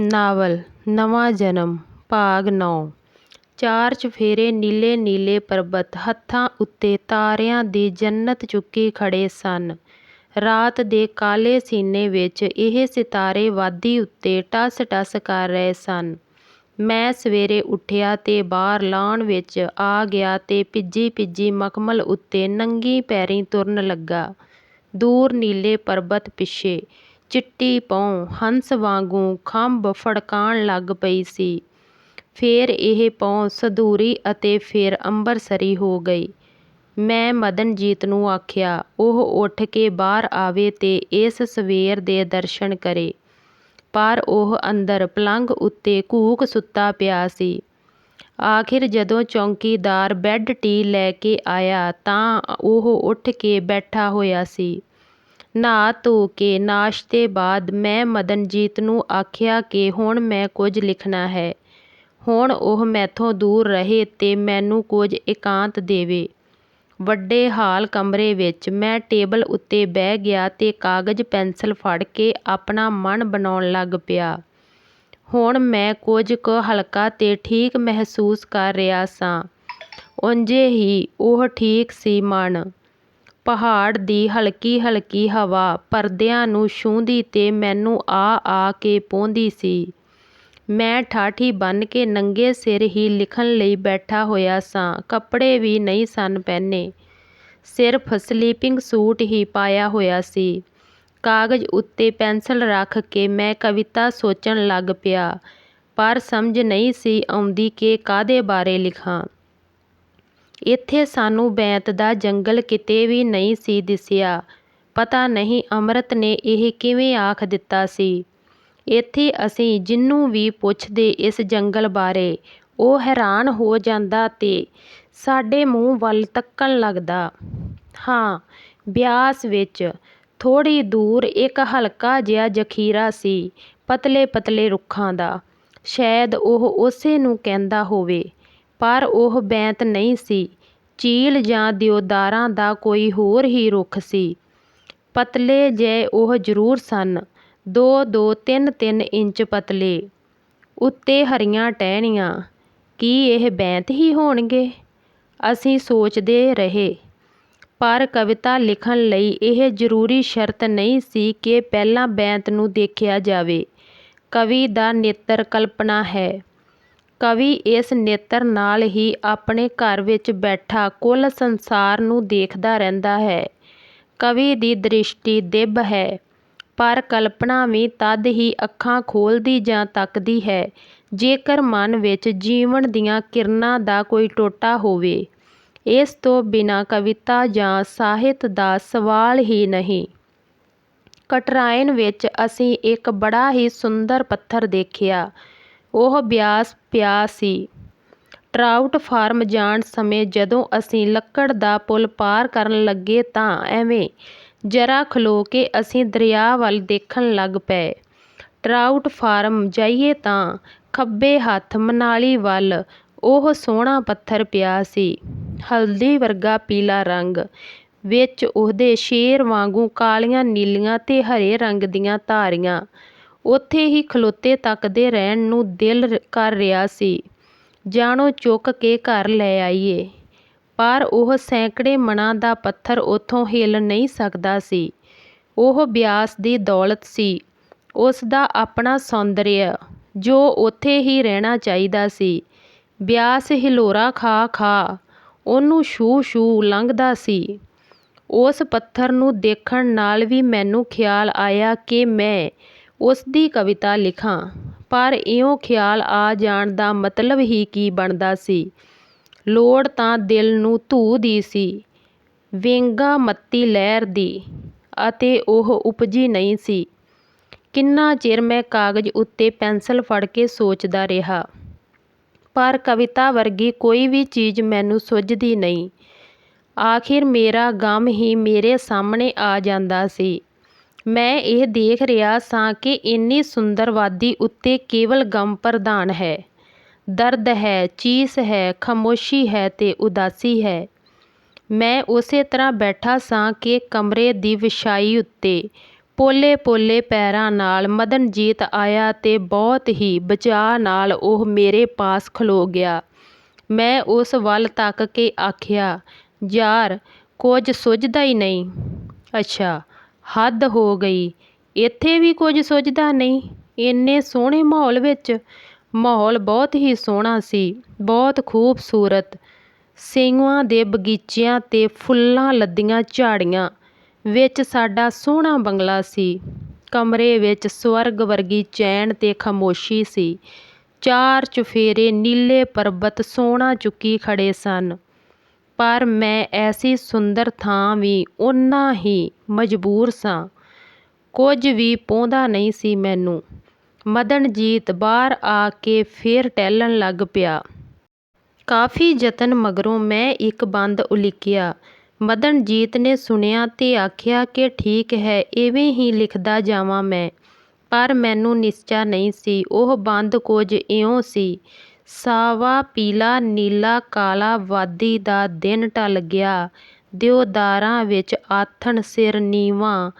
Novel, ਨਵਾਂ ਜਨਮ, ਭਾਗ ਨੌ ਚਾਰ ਚੁਫੇਰੇ ਨੀਲੇ ਨੀਲੇ ਪਰਬਤ, ਹੱਥਾਂ ਉੱਤੇ ਤਾਰਿਆਂ ਦੀ ਜੰਨਤ ਚੁੱਕੀ ਖੜ੍ਹੇ ਸਨ। ਰਾਤ ਦੇ ਕਾਲੇ ਸੀਨੇ ਵਿੱਚ ਇਹ ਸਿਤਾਰੇ ਵਾਦੀ ਉੱਤੇ ਟਸ ਟਸ ਕਰ ਰਹੇ ਸਨ। ਮੈਂ ਸਵੇਰੇ ਉੱਠਿਆ ਤੇ ਬਾਹਰ ਲਾਅਨ ਵਿੱਚ ਆ ਗਿਆ ਤੇ ਭਿੱਜੀ ਭਿੱਜੀ ਮਖਮਲ ਉੱਤੇ ਨੰਗੀ ਪੈਰੀਂ ਤੁਰਨ ਲੱਗਾ। ਦੂਰ ਨੀਲੇ ਪਰਬਤ ਪਿੱਛੇ ਚਿੱਟੀ ਪਹੁ ਹੰਸ ਵਾਂਗੂੰ ਖੰਭ ਫੜਕਾਣ ਲੱਗ ਪਈ ਸੀ। ਫੇਰ ਇਹ ਪਹੁ ਸਧੂਰੀ ਅਤੇ ਫੇਰ ਅੰਬਰਸਰੀ ਹੋ ਗਈ। ਮੈਂ ਮਦਨਜੀਤ ਨੂੰ ਆਖਿਆ, ਉਹ ਉੱਠ ਕੇ ਬਾਹਰ ਆਵੇ ਤੇ ਇਸ ਸਵੇਰ ਦੇ ਦਰਸ਼ਨ ਕਰੇ। ਪਰ ਉਹ ਅੰਦਰ ਪਲੰਘ ਉੱਤੇ ਘੂਕ ਸੁੱਤਾ ਪਿਆ ਸੀ। ਆਖ਼ਿਰ ਜਦੋਂ ਚੌਕੀਦਾਰ ਬੈੱਡ-ਟੀ ਲੈ ਕੇ ਆਇਆ ਤਾਂ ਉਹ ਉੱਠ ਕੇ ਬੈਠਾ ਹੋਇਆ ਸੀ। ਨਹਾ-ਧੋ ਕੇ ਨਾਸ਼ਤੇ ਬਾਅਦ ਮੈਂ ਮਦਨਜੀਤ ਨੂੰ ਆਖਿਆ ਕਿ ਹੁਣ ਮੈਂ ਕੁਝ ਲਿਖਣਾ ਹੈ। ਹੁਣ ਉਹ ਮੈਥੋਂ ਦੂਰ ਰਹੇ ਤੇ ਮੈਨੂੰ ਕੁਝ ਇਕਾਂਤ ਦੇਵੇ। ਵੱਡੇ ਹਾਲ ਕਮਰੇ ਵਿੱਚ ਮੈਂ ਟੇਬਲ ਉੱਤੇ ਬਹਿ ਗਿਆ ਤੇ ਕਾਗਜ਼ ਪੈਨਸਿਲ ਫੜ ਕੇ ਆਪਣਾ ਮਨ ਬਣਾਉਣ ਲੱਗ ਪਿਆ। ਹੁਣ ਮੈਂ ਕੁਝ ਕੁ ਹਲਕਾ ਤੇ ਠੀਕ ਮਹਿਸੂਸ ਕਰ ਰਿਹਾ ਸਾਂ। ਉਂਜੇ ਹੀ ਉਹ ਠੀਕ ਸੀ ਮਨ। ਪਹਾੜ ਦੀ ਹਲਕੀ ਹਲਕੀ ਹਵਾ ਪਰਦਿਆਂ ਨੂੰ ਛੂੰਹਦੀ ਤੇ ਮੈਨੂੰ ਆ ਆ ਕੇ ਪਹੁੰਚਦੀ ਸੀ। ਮੈਂ ਠਾਠੀ ਬੰਨ੍ਹ ਕੇ ਨੰਗੇ ਸਿਰ ਹੀ ਲਿਖਣ ਲਈ ਬੈਠਾ ਹੋਇਆ ਸਾਂ ਕੱਪੜੇ ਵੀ ਨਹੀਂ ਸਨ ਪਹਿਨੇ। ਸਿਰਫ਼ ਸਲੀਪਿੰਗ ਸੂਟ ਹੀ ਪਾਇਆ ਹੋਇਆ ਸੀ। ਕਾਗਜ਼ ਉੱਤੇ ਪੈਨਸਿਲ ਰੱਖ ਕੇ ਮੈਂ ਕਵਿਤਾ ਸੋਚਣ ਲੱਗ ਪਿਆ, ਪਰ ਸਮਝ ਨਹੀਂ ਸੀ ਆਉਂਦੀ ਕਿ ਕਾਹਦੇ ਬਾਰੇ ਲਿਖਾਂ। ਇੱਥੇ ਸਾਨੂੰ ਬੈਂਤ ਦਾ ਜੰਗਲ ਕਿਤੇ ਵੀ ਨਹੀਂ ਸੀ ਦਿਸਿਆ। ਪਤਾ ਨਹੀਂ ਅੰਮ੍ਰਿਤ ਨੇ ਇਹ ਕਿਵੇਂ ਆਖ ਦਿੱਤਾ ਸੀ। ਇੱਥੇ ਅਸੀਂ ਜਿਹਨੂੰ ਵੀ ਪੁੱਛਦੇ ਇਸ ਜੰਗਲ ਬਾਰੇ, ਉਹ ਹੈਰਾਨ ਹੋ ਜਾਂਦਾ ਤੇ ਸਾਡੇ ਮੂੰਹ ਵੱਲ ਤੱਕਣ ਲੱਗਦਾ। ਹਾਂ, ਬਿਆਸ ਵਿੱਚ, ਥੋੜ੍ਹੀ ਦੂਰ ਇੱਕ ਹਲਕਾ ਜਿਹਾ ਜ਼ਖ਼ੀਰਾ ਸੀ ਪਤਲੇ ਪਤਲੇ ਰੁੱਖਾਂ ਦਾ। ਸ਼ਾਇਦ ਉਹ ਉਸੇ ਨੂੰ ਕਹਿੰਦਾ ਹੋਵੇ। ਪਰ ਉਹ ਬੈਂਤ ਨਹੀਂ ਸੀ, ਚੀਲ ਜਾਂ ਦਿਓਦਾਰਾਂ ਦਾ ਕੋਈ ਹੋਰ ਹੀ ਰੁੱਖ ਸੀ। ਪਤਲੇ ਜਿਹੇ ਉਹ ਜ਼ਰੂਰ ਸਨ, ਦੋ-ਦੋ ਤਿੰਨ-ਤਿੰਨ ਇੰਚ ਪਤਲੇ। ਉੱਤੇ ਹਰੀਆਂ ਟਹਿਣੀਆਂ। ਕੀ ਇਹ ਬੈਂਤ ਹੀ ਹੋਣਗੇ? ਅਸੀਂ ਸੋਚਦੇ ਰਹੇ। ਪਰ ਕਵਿਤਾ ਲਿਖਣ ਲਈ ਇਹ ਜ਼ਰੂਰੀ ਸ਼ਰਤ ਨਹੀਂ ਸੀ ਕਿ ਪਹਿਲਾਂ ਬੈਂਤ ਨੂੰ ਦੇਖਿਆ ਜਾਵੇ। ਕਵੀ ਦਾ ਨੇਤਰ ਕਲਪਨਾ ਹੈ। ਕਵੀ ਇਸ ਨੇਤਰ ਨਾਲ ਹੀ ਆਪਣੇ ਘਰ ਵਿੱਚ ਬੈਠਾ ਕੁੱਲ ਸੰਸਾਰ ਨੂੰ ਦੇਖਦਾ ਰਹਿੰਦਾ ਹੈ। ਕਵੀ ਦੀ ਦ੍ਰਿਸ਼ਟੀ ਦਿਵ ਹੈ, ਪਰ ਕਲਪਨਾ ਵੀ ਤਦ ਹੀ ਅੱਖਾਂ ਖੋਲ੍ਹਦੀ ਜਾਂ ਤੱਕਦੀ ਹੈ, ਜੇਕਰ ਮਨ ਵਿੱਚ ਜੀਵਨ ਦੀਆਂ ਕਿਰਨਾਂ ਦਾ ਕੋਈ ਟੋਟਾ ਹੋਵੇ। ਇਸ ਤੋਂ ਬਿਨਾਂ ਕਵਿਤਾ ਜਾਂ ਸਾਹਿਤ ਦਾ ਸਵਾਲ ਹੀ ਨਹੀਂ। ਕਟਰਾਇਨ ਵਿੱਚ ਅਸੀਂ ਇੱਕ ਬੜਾ ਹੀ ਸੁੰਦਰ ਪੱਥਰ ਦੇਖਿਆ। ਉਹ ਬਿਆਸ ਪਿਆ ਸੀ। ਟਰਾਊਟ ਫਾਰਮ ਜਾਣ ਸਮੇਂ ਜਦੋਂ ਅਸੀਂ ਲੱਕੜ ਦਾ ਪੁਲ ਪਾਰ ਕਰਨ ਲੱਗੇ ਤਾਂ ਐਵੇਂ ਜ਼ਰਾ ਖਲੋ ਕੇ ਅਸੀਂ ਦਰਿਆ ਵੱਲ ਦੇਖਣ ਲੱਗ ਪਏ। ਟਰਾਊਟ ਫਾਰਮ ਜਾਈਏ ਤਾਂ ਖੱਬੇ ਹੱਥ ਮਨਾਲੀ ਵੱਲ ਉਹ ਸੋਹਣਾ ਪੱਥਰ ਪਿਆ ਸੀ, ਹਲਦੀ ਵਰਗਾ ਪੀਲਾ ਰੰਗ, ਵਿੱਚ ਉਹਦੇ ਸ਼ੇਰ ਵਾਂਗੂੰ ਕਾਲੀਆਂ ਨੀਲੀਆਂ ਤੇ ਹਰੇ ਰੰਗ ਦੀਆਂ ਧਾਰੀਆਂ। ਉੱਥੇ ਹੀ ਖਲੋਤੇ ਤੱਕਦੇ ਰਹਿਣ ਨੂੰ ਦਿਲ ਕਰ ਰਿਹਾ ਸੀ, ਜਾਣੋ ਚੁੱਕ ਕੇ ਘਰ ਲੈ ਆਈਏ। ਪਰ ਉਹ ਸੈਂਕੜੇ ਮਣਾਂ ਦਾ ਪੱਥਰ ਉੱਥੋਂ ਹਿੱਲ ਨਹੀਂ ਸਕਦਾ ਸੀ। ਉਹ ਬਿਆਸ ਦੀ ਦੌਲਤ ਸੀ, ਉਸਦਾ ਆਪਣਾ ਸੌਂਦਰਯ, ਜੋ ਉੱਥੇ ਹੀ ਰਹਿਣਾ ਚਾਹੀਦਾ ਸੀ। ਬਿਆਸ ਹਿਲੋਰਾ ਖਾ ਖਾ ਉਹਨੂੰ ਛੂਹ ਛੂਹ ਲੰਘਦਾ ਸੀ। ਉਸ ਪੱਥਰ ਨੂੰ ਦੇਖਣ ਨਾਲ ਵੀ ਮੈਨੂੰ ਖ਼ਿਆਲ ਆਇਆ ਕਿ ਮੈਂ ਉਸ ਦੀ ਕਵਿਤਾ ਲਿਖਾਂ, ਪਰ ਇਉਂ ਖ਼ਿਆਲ ਆ ਜਾਣ ਦਾ ਮਤਲਬ ਹੀ ਕੀ ਬਣਦਾ ਸੀ। ਲੋੜ ਤਾਂ ਦਿਲ ਨੂੰ ਧੂਹ ਦੀ ਸੀ, ਵੇਂਗਾ ਮੱਤੀ ਲਹਿਰ ਦੀ, ਅਤੇ ਉਹ ਉਪਜੀ ਨਹੀਂ ਸੀ। ਕਿੰਨਾ ਚਿਰ ਮੈਂ ਕਾਗਜ਼ ਉੱਤੇ ਪੈਨਸਲ ਫੜ ਕੇ ਸੋਚਦਾ ਰਿਹਾ। ਪਰ ਕਵਿਤਾ ਵਰਗੀ ਕੋਈ ਵੀ ਚੀਜ਼ ਮੈਨੂੰ ਸੁੱਝਦੀ ਨਹੀਂ। ਆਖ਼ਿਰ ਮੇਰਾ ਗ਼ਮ ਹੀ ਮੇਰੇ ਸਾਹਮਣੇ ਆ ਜਾਂਦਾ ਸੀ। ਮੈਂ ਇਹ ਦੇਖ ਰਿਹਾ ਸਾਂ ਕਿ ਇੰਨੀ ਸੁੰਦਰ ਵਾਦੀ ਉੱਤੇ ਕੇਵਲ ਗ਼ਮ ਪ੍ਰਧਾਨ ਹੈ। ਦਰਦ ਹੈ, ਚੀਸ ਹੈ, ਖ਼ਾਮੋਸ਼ੀ ਹੈ ਤੇ ਉਦਾਸੀ ਹੈ। ਮੈਂ ਉਸੇ ਤਰ੍ਹਾਂ ਬੈਠਾ ਸਾਂ ਕਿ ਕਮਰੇ ਦੀ ਵਿਛਾਈ ਉੱਤੇ ਪੋਲੇ-ਪੋਲੇ ਪੈਰਾਂ ਨਾਲ ਮਦਨਜੀਤ ਆਇਆ ਤੇ ਬਹੁਤ ਹੀ ਬਚਾਅ ਨਾਲ ਉਹ ਮੇਰੇ ਪਾਸ ਖਲੋ ਗਿਆ। ਮੈਂ ਉਸ ਵੱਲ ਤੱਕ ਕੇ ਆਖਿਆ, "ਯਾਰ, ਕੁਝ ਸੁੱਝਦਾ ਈ ਨਹੀਂ।" "ਅੱਛਾ, ਹੱਦ ਹੋ ਗਈ। ਇੱਥੇ ਵੀ ਕੁਝ ਸੁੱਝਦਾ ਨਹੀਂ, ਇੰਨੇ ਸੋਹਣੇ ਮਾਹੌਲ ਵਿੱਚ?" ਮਾਹੌਲ ਬਹੁਤ ਹੀ ਸੋਹਣਾ ਸੀ, ਬਹੁਤ ਖ਼ੂਬਸੂਰਤ। ਸੇਊਆਂ ਦੇ ਬਗੀਚਿਆਂ ਤੇ ਫੁੱਲਾਂ-ਲੱਦੀਆਂ ਝਾੜੀਆਂ ਵਿੱਚ ਸਾਡਾ ਸੋਹਣਾ ਬੰਗਲਾ ਸੀ। ਕਮਰੇ ਵਿੱਚ ਸਵਰਗ ਵਰਗੀ ਚੈਨ ਤੇ ਖਾਮੋਸ਼ੀ ਸੀ। ਚਾਰ-ਚੁਫੇਰੇ ਨੀਲੇ ਪਰਬਤ ਸੋਹਣਾ ਚੁੱਕੀ ਖੜ੍ਹੇ ਸਨ। ਪਰ ਮੈਂ ਐਸੀ ਸੁੰਦਰ ਥਾਂ ਵੀ ਓਨਾ ਹੀ ਮਜਬੂਰ ਸਾਂ। ਕੁਝ ਵੀ ਭਾਉਂਦਾ ਨਹੀਂ ਸੀ ਮੈਨੂੰ। ਮਦਨਜੀਤ ਬਾਹਰ ਆ ਕੇ ਫੇਰ ਟਹਿਲਣ ਲੱਗ ਪਿਆ। ਕਾਫ਼ੀ ਯਤਨ ਮਗਰੋਂ ਮੈਂ ਇੱਕ ਬੰਦ ਉਲੀਕਿਆ। ਮਦਨਜੀਤ ਨੇ ਸੁਣਿਆ ਤੇ ਆਖਿਆ ਕਿ ਠੀਕ ਹੈ, ਇਵੇਂ ਹੀ ਲਿਖਦਾ ਜਾਵਾਂ ਮੈਂ। ਪਰ ਮੈਨੂੰ ਨਿਸ਼ਚਾ ਨਹੀਂ ਸੀ। ਉਹ ਬੰਦ ਕੁਝ ਇਉਂ ਸੀ: ਸਾਵਾ ਪੀਲਾ ਨੀਲਾ ਕਾਲਾ ਵਾਦੀ ਦਾ ਦਿਨ ਢਲ ਗਿਆ, ਦਿਓਦਾਰਾਂ ਵਿੱਚ ਆਥਣ ਸਿਰ ਨੀਵਾਂ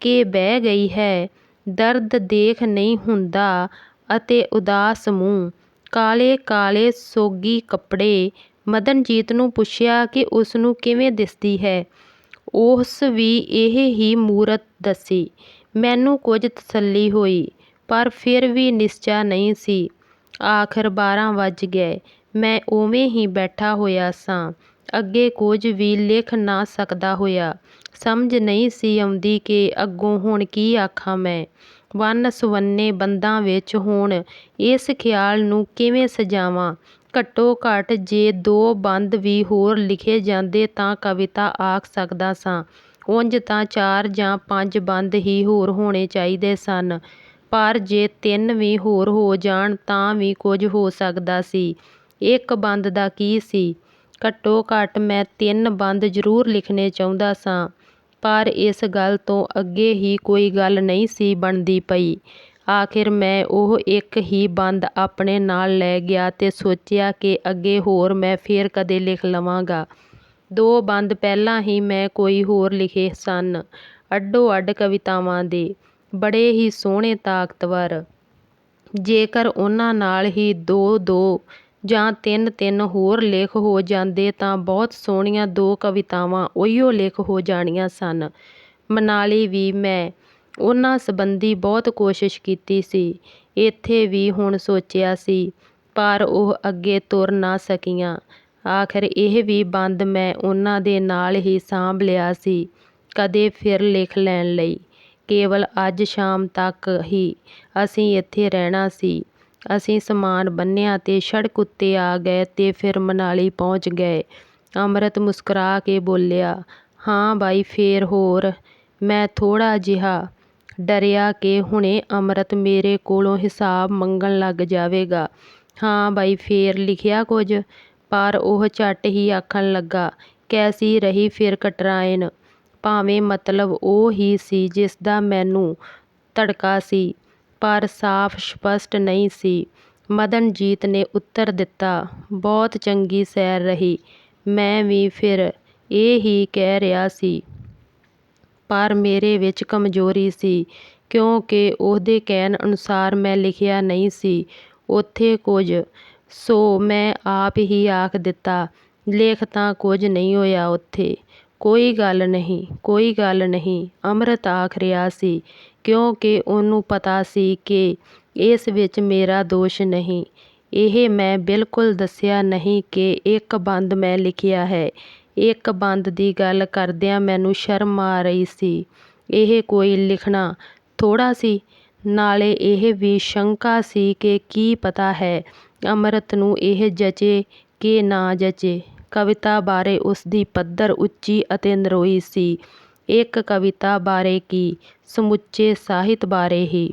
ਕੇ ਬਹਿ ਗਈ ਹੈ, ਦਰਦ ਦੇਖ ਨਹੀਂ ਹੁੰਦਾ ਅਤੇ ਉਦਾਸ ਮੂੰਹ, ਕਾਲੇ-ਕਾਲੇ ਸੋਗੀ ਕੱਪੜੇ। ਮਦਨਜੀਤ ਨੂੰ ਪੁੱਛਿਆ ਕਿ ਉਸਨੂੰ ਕਿਵੇਂ ਦਿਸਦੀ ਹੈ। ਉਸ ਵੀ ਇਹ ਹੀ ਮੂਰਤ ਦੱਸੀ। ਮੈਨੂੰ ਕੁਝ ਤਸੱਲੀ ਹੋਈ, ਪਰ ਫਿਰ ਵੀ ਨਿਸ਼ਚਾ ਨਹੀਂ ਸੀ। ਆਖ਼ਰ ਬਾਰਾਂ ਵੱਜ ਗਏ। ਮੈਂ ਉਵੇਂ ਹੀ ਬੈਠਾ ਹੋਇਆ ਸਾਂ, ਅੱਗੇ ਕੁਝ ਵੀ ਲਿਖ ਨਾ ਸਕਦਾ ਹੋਇਆ। ਸਮਝ ਨਹੀਂ ਸੀ ਆਉਂਦੀ ਕਿ ਅੱਗੋਂ ਹੁਣ ਕੀ ਆਖਾਂ ਮੈਂ। ਵੰਨ-ਸੁਵੰਨੇ ਬੰਦਾਂ ਵਿੱਚ ਹੁਣ ਇਸ ਖ਼ਿਆਲ ਨੂੰ ਕਿਵੇਂ ਸਜਾਵਾਂ? ਘੱਟੋ-ਘੱਟ ਜੇ ਦੋ ਬੰਦ ਵੀ ਹੋਰ ਲਿਖੇ ਜਾਂਦੇ ਤਾਂ ਕਵਿਤਾ ਆਖ ਸਕਦਾ ਸਾਂ। ਉਂਜ ਤਾਂ ਚਾਰ ਜਾਂ ਪੰਜ ਬੰਦ ਹੀ ਹੋਰ ਹੋਣੇ ਚਾਹੀਦੇ ਸਨ, ਪਰ ਜੇ ਤਿੰਨ ਵੀ ਹੋਰ ਹੋ ਜਾਣ ਤਾਂ ਵੀ ਕੁਝ ਹੋ ਸਕਦਾ ਸੀ। ਇੱਕ ਬੰਦ ਦਾ ਕੀ ਸੀ? ਘੱਟੋ-ਘੱਟ ਮੈਂ ਤਿੰਨ ਬੰਦ ਜ਼ਰੂਰ ਲਿਖਣੇ ਚਾਹੁੰਦਾ ਸਾਂ, ਪਰ ਇਸ ਗੱਲ ਤੋਂ ਅੱਗੇ ਹੀ ਕੋਈ ਗੱਲ ਨਹੀਂ ਸੀ ਬਣਦੀ ਪਈ। ਆਖ਼ਿਰ ਮੈਂ ਉਹ ਇੱਕ ਹੀ ਬੰਦ ਆਪਣੇ ਨਾਲ ਲੈ ਗਿਆ ਤੇ ਸੋਚਿਆ ਕਿ ਅੱਗੇ ਹੋਰ ਮੈਂ ਫੇਰ ਕਦੇ ਲਿਖ ਲਵਾਂਗਾ। ਦੋ ਬੰਦ ਪਹਿਲਾਂ ਹੀ ਮੈਂ ਕੋਈ ਹੋਰ ਲਿਖੇ ਸਨ, ਅੱਡੋ-ਅੱਡ ਕਵਿਤਾਵਾਂ ਦੇ, ਬੜੇ ਹੀ ਸੋਹਣੇ ਤਾਕਤਵਰ। ਜੇਕਰ ਉਹਨਾਂ ਨਾਲ ਹੀ ਦੋ-ਦੋ ਜਾਂ ਤਿੰਨ-ਤਿੰਨ ਹੋਰ ਲੇਖ ਹੋ ਜਾਂਦੇ ਤਾਂ ਬਹੁਤ ਸੋਹਣੀਆਂ ਦੋ ਕਵਿਤਾਵਾਂ ਉਹੀਓ ਲਿਖ ਹੋ ਜਾਣੀਆਂ ਸਨ। ਮਨਾਲੀ ਵੀ ਮੈਂ ਉਹਨਾਂ ਸੰਬੰਧੀ ਬਹੁਤ ਕੋਸ਼ਿਸ਼ ਕੀਤੀ ਸੀ, ਇੱਥੇ ਵੀ ਹੁਣ ਸੋਚਿਆ ਸੀ, ਪਰ ਉਹ ਅੱਗੇ ਤੁਰ ਨਾ ਸਕੀਆਂ। ਆਖ਼ਰ ਇਹ ਵੀ ਬੰਦ ਮੈਂ ਉਹਨਾਂ ਦੇ ਨਾਲ ਹੀ ਸਾਂਭ ਲਿਆ ਸੀ, ਕਦੇ ਫਿਰ ਲਿਖ ਲੈਣ ਲਈ। ਕੇਵਲ ਅੱਜ ਸ਼ਾਮ ਤੱਕ ਹੀ ਅਸੀਂ ਇੱਥੇ ਰਹਿਣਾ ਸੀ। ਅਸੀਂ ਸਮਾਨ ਬੰਨ੍ਹਿਆ ਤੇ ਸੜਕ ਉੱਤੇ ਆ ਗਏ ਤੇ ਫਿਰ ਮਨਾਲੀ ਪਹੁੰਚ ਗਏ। ਅੰਮ੍ਰਿਤ ਮੁਸਕਰਾ ਕੇ ਬੋਲਿਆ, "ਹਾਂ ਬਈ ਫੇਰ ਹੋਰ?" ਮੈਂ ਥੋੜ੍ਹਾ ਜਿਹਾ ਡਰਿਆ ਕਿ ਹੁਣੇ ਅੰਮ੍ਰਿਤ ਮੇਰੇ ਕੋਲੋਂ ਹਿਸਾਬ ਮੰਗਣ ਲੱਗ ਜਾਵੇਗਾ। "ਹਾਂ ਬਈ ਫੇਰ ਲਿਖਿਆ ਕੁਝ?" ਪਰ ਉਹ ਝੱਟ ਹੀ ਆਖਣ ਲੱਗਾ, "ਕੈਸੀ ਰਹੀ ਫਿਰ ਕਟਰਾਇਨ?" ਭਾਵੇਂ ਮਤਲਬ ਉਹ ਹੀ ਸੀ ਜਿਸਦਾ ਮੈਨੂੰ ਧੜਕਾ ਸੀ, ਪਰ ਸਾਫ਼ ਸਪੱਸ਼ਟ ਨਹੀਂ ਸੀ। ਮਦਨਜੀਤ ਨੇ ਉੱਤਰ ਦਿੱਤਾ, "ਬਹੁਤ ਚੰਗੀ ਸੈਰ ਰਹੀ।" ਮੈਂ ਵੀ ਫਿਰ ਇਹ ਹੀ ਕਹਿ ਰਿਹਾ ਸੀ। ਪਰ ਮੇਰੇ ਵਿੱਚ ਕਮਜ਼ੋਰੀ ਸੀ, ਕਿਉਂਕਿ ਉਹਦੇ ਕਹਿਣ ਅਨੁਸਾਰ ਮੈਂ ਲਿਖਿਆ ਨਹੀਂ ਸੀ ਉੱਥੇ ਕੁਝ, ਸੋ ਮੈਂ ਆਪ ਹੀ ਆਖ ਦਿੱਤਾ, ਲੇਖ ਤਾਂ ਕੁਝ ਨਹੀਂ ਹੋਇਆ ਉੱਥੇ।" "ਕੋਈ ਗੱਲ ਨਹੀਂ, ਕੋਈ ਗੱਲ ਨਹੀਂ," ਅੰਮ੍ਰਿਤ ਆਖ ਰਿਹਾ ਸੀ, ਕਿਉਂਕਿ ਉਹਨੂੰ ਪਤਾ ਸੀ ਕਿ ਇਸ ਵਿੱਚ ਮੇਰਾ ਦੋਸ਼ ਨਹੀਂ। "ਇਹ ਮੈਂ ਬਿਲਕੁਲ ਦੱਸਿਆ ਨਹੀਂ ਕਿ ਇੱਕ ਬੰਦ ਮੈਂ ਲਿਖਿਆ ਹੈ।" ਇੱਕ ਬੰਦ ਦੀ ਗੱਲ ਕਰਦਿਆਂ ਮੈਨੂੰ ਸ਼ਰਮ ਆ ਰਹੀ ਸੀ। ਇਹ ਕੋਈ ਲਿਖਣਾ ਥੋੜ੍ਹਾ ਸੀ। ਨਾਲੇ ਇਹ ਵੀ ਸ਼ੰਕਾ ਸੀ ਕਿ ਕੀ ਪਤਾ ਹੈ ਅੰਮ੍ਰਿਤ ਨੂੰ ਇਹ ਜਚੇ ਕਿ ਨਾ ਜਚੇ। ਕਵਿਤਾ ਬਾਰੇ ਉਸਦੀ ਪੱਧਰ ਉੱਚੀ ਅਤੇ ਨਰੋਈ ਸੀ। ਇੱਕ ਕਵਿਤਾ ਬਾਰੇ ਕੀ, ਸਮੁੱਚੇ ਸਾਹਿਤ ਬਾਰੇ ਹੀ।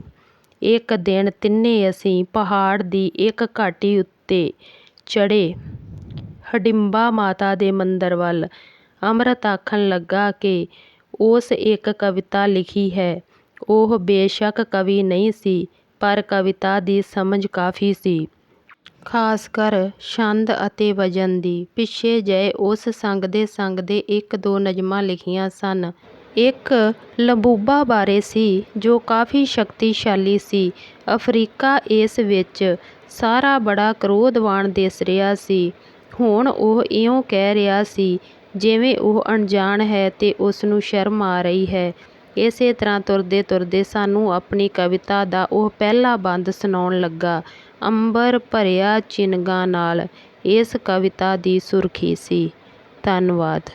ਇੱਕ ਦਿਨ ਤਿੰਨੇ ਅਸੀਂ ਪਹਾੜ ਦੀ ਇੱਕ ਘਾਟੀ ਉੱਤੇ ਚੜ੍ਹੇ, ਹਡਿੰਬਾ ਮਾਤਾ ਦੇ ਮੰਦਰ ਵੱਲ। ਅੰਮ੍ਰਿਤ ਆਖਣ ਲੱਗਾ ਕਿ ਉਸ ਇੱਕ ਕਵਿਤਾ ਲਿਖੀ ਹੈ। ਉਹ ਬੇਸ਼ੱਕ ਕਵੀ ਨਹੀਂ ਸੀ, ਪਰ ਕਵਿਤਾ ਦੀ ਸਮਝ ਕਾਫ਼ੀ ਸੀ। ਖ਼ਾਸਕਰ ਛੰਦ ਅਤੇ ਵਜ਼ਨ ਦੀ। ਪਿੱਛੇ ਜਿਹੇ ਉਸ ਸੰਗਦੇ-ਸੰਗਦੇ ਇੱਕ-ਦੋ ਨਜ਼ਮਾਂ ਲਿਖੀਆਂ ਸਨ। ਇੱਕ ਲਬੂਬਾ ਬਾਰੇ ਸੀ, ਜੋ ਕਾਫੀ ਸ਼ਕਤੀਸ਼ਾਲੀ ਸੀ। ਅਫ਼ਰੀਕਾ ਇਸ ਵਿੱਚ ਸਾਰਾ ਬੜਾ ਕ੍ਰੋਧਵਾਨ ਦਿਸ ਰਿਹਾ ਸੀ। ਹੁਣ ਉਹ ਇਉਂ ਕਹਿ ਰਿਹਾ ਸੀ, ਜਿਵੇਂ ਉਹ ਅਣਜਾਣ ਹੈ ਤੇ ਉਸਨੂੰ ਸ਼ਰਮ ਆ ਰਹੀ ਹੈ। ਇਸੇ ਤਰ੍ਹਾਂ ਤੁਰਦੇ ਤੁਰਦੇ ਸਾਨੂੰ ਆਪਣੀ ਕਵਿਤਾ ਦਾ ਉਹ ਪਹਿਲਾ ਬੰਦ ਸੁਣਾਉਣ ਲੱਗਾ। ਅੰਬਰ ਭਰਿਆ ਚਿਨਗਾਂ ਨਾਲ ਇਸ ਕਵਿਤਾ ਦੀ ਸੁਰਖੀ ਸੀ। ਧੰਨਵਾਦ।